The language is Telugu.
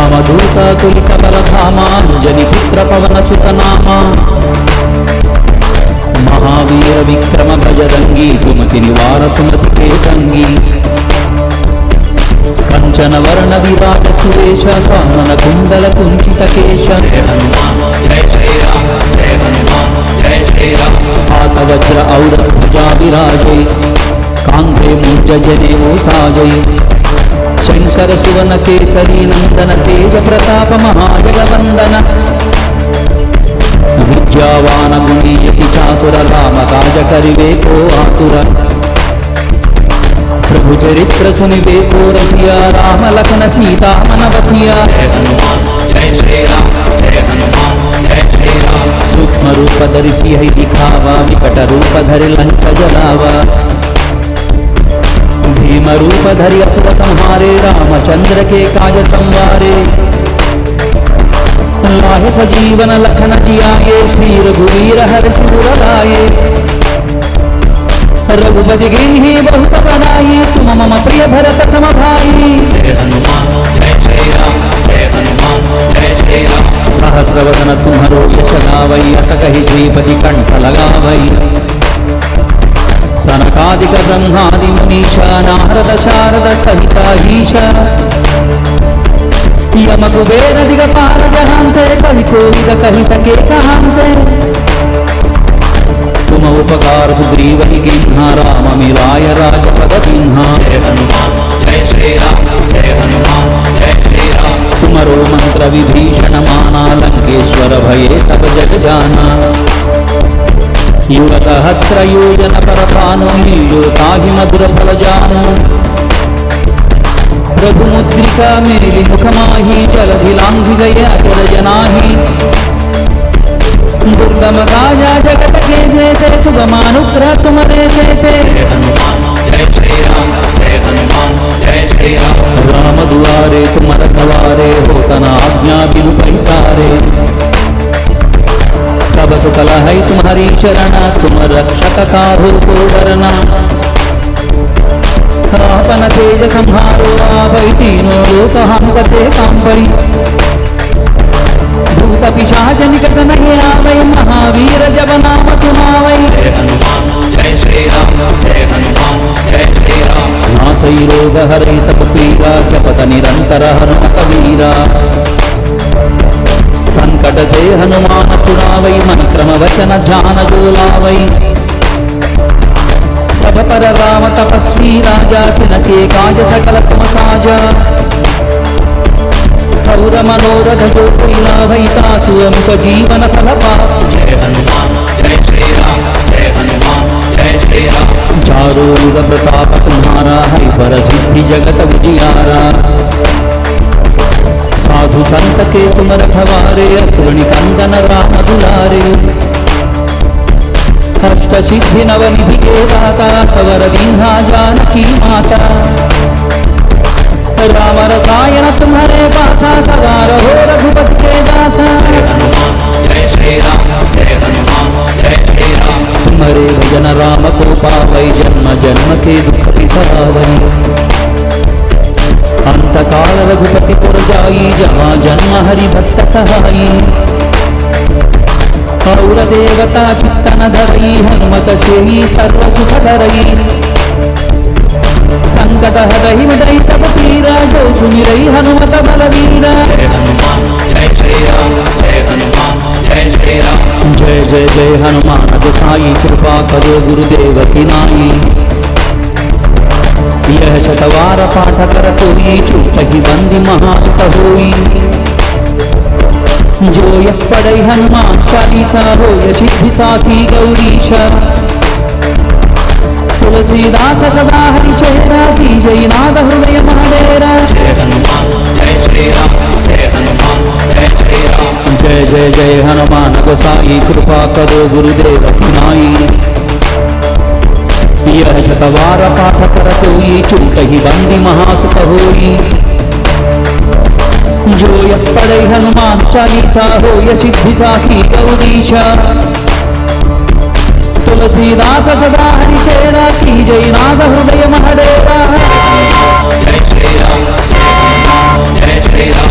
రామదూత తులిత బలధామాంజని పుత్ర పవన సుతనామా. మహావీర విక్రమ భజరంగి కుమతి నివార సుమతికే కేసంగి కంచన వర్ణ విరాట సురేష కామన కుండల కుంచిత కేశ. పాత ఔర ధ్వజా విరాజై కాంతే ముంజ జనే ఓ సాజై. శంకర సువన కేసరి నందన తేజ ప్రతాప మహాజగవందన. విద్యావాన గుణీయతి చాతుర రామ కాజ కరివేకో ఆతుర. ప్రభు చరిత్ర సునివేకో రసియా రామ లఖన సీతా మనవసియా సూక్ష్మ రూప ధరిసి హై దిఖావా వికట రూప ధరి లంక జలావా. रूप धरि असुर संहारे रामचंद्र के काज संवारे लाहे सजीवन लखन जियाए श्री रघुवीर हर सिर लाए रघुपति गिन्ही बहुत बनाई तुम मम प्रिय भरत सम भाई सहस्रवदन तुम्हारो यश गावई अस कहि श्रीपति कंठ लगावई सनकादिक ब्रह्मादि मुनीश नारद शारद सहिताहीश यम कुबेर दिग पार जहांते कहि कोविद कहि सके कहांते तुम उपकार सुग्रीव ही किन्हा राम मिलाय राजपद किन्हा तुमरो मंत्र विभीषण माना लंकेश्वर भये सब जग जाना యుగసహస్రయోజన పరపాను నిల్లు తాహి మధుర ఫలజాను. రఘుముద్రిక మేలి ముఖమాహి చలభిలాంఘిగయ అచలజనాహి. దుర్గమ రాజా జగత కే కేజేతే సుగమానుగ్రహ తుమరే చేతే तुम्हारी चरण तुम रक्षक काहू को डरना आपन तेज संहारो आवै तीनों लोक हम कते काम परी भूत पिशाच निकट नहीं आवै महावीर जब नाम सुनावै नासै रोग हरै सब पीरा जपत निरंतर हनुमत वीरा కటజై హనుమానపురావై మంత్రమవచన ధ్యానజూలావై. సభపర రామ తపస్వీ రాజా పినకే కాయ సకల తమసాజ. పౌర మనోరథ జ్యోతిలాభై తాసుముఖ జీవన ఫల జయ హనుమాన్ జయ శ్రీరామ జయ హనుమాన్ జయ శ్రీరామ. చారుయుగ ప్రతాప కుమారా హరిపర సిద్ధి జగత విజయారా. कंसके तुम रथवारे असुरणि कंदन राम दुलारे अष्ट सिद्धि नवनिधि के दाता सवर दिन्हा जानकी माता। राम रसायन तुम्हारे पासा सदा रहो रघुपति के दासा। जय श्री राम जय हनुमान जय श्री राम। तुम्हारे भजन राम को पावई जन्म जन्म के दुख सदावई काल रघुपति पुर जाई जहाँ जन्म हरि भक्त कहाई और देवता चित्तन धरई हनुमत से ही सर्व सुख धरई संकट हरहि मिटई सब पीरा जो सुमिरई हनुमत बलवीरा जय जय जय हनुमान गोसाई कृपा करो गुरुदेव की नाई ಶತವಾರ ಪಾಠಕರ ಕೋಯಿ ಚೂಟಹಿ ಬಂದಿ ಮಹಾಸ್ತ ಹೋಯಿ ಜೋಯ ಪಡೈ ಹನುಮಾನ್ ಚಾಲೀಸ ಹೋಯ ಸಿದ್ಧಿ ಸಾಧಿ ಗೌರೀಶ ತುಳಸಿದಾಸ ಸದಾ ಹರಿಚೇರ ಬೀಜೈನಾದ ಹೃದಯ ಮಾಡೇರ ಜಯ ಹನುಮಾನ್ ಜಯ ಶ್ರೀರಾಮ ಜಯ ಹನುಮಾನ್ ಜಯ ಶ್ರೀರಾಮ ಜಯ ಜಯ ಜಯ ಹನುಮಾನ ಗೊಸಾಯಿ ಕೃಪಾ ಕರೋ ಗುರುದೇವ ಕಿನಾಯಿ प्रिय बंदी चालीसा हो, य तुलसीदास सदा हरिचेरा की जय नाद हृदय महडेरा जय श्री राम जय श्री राम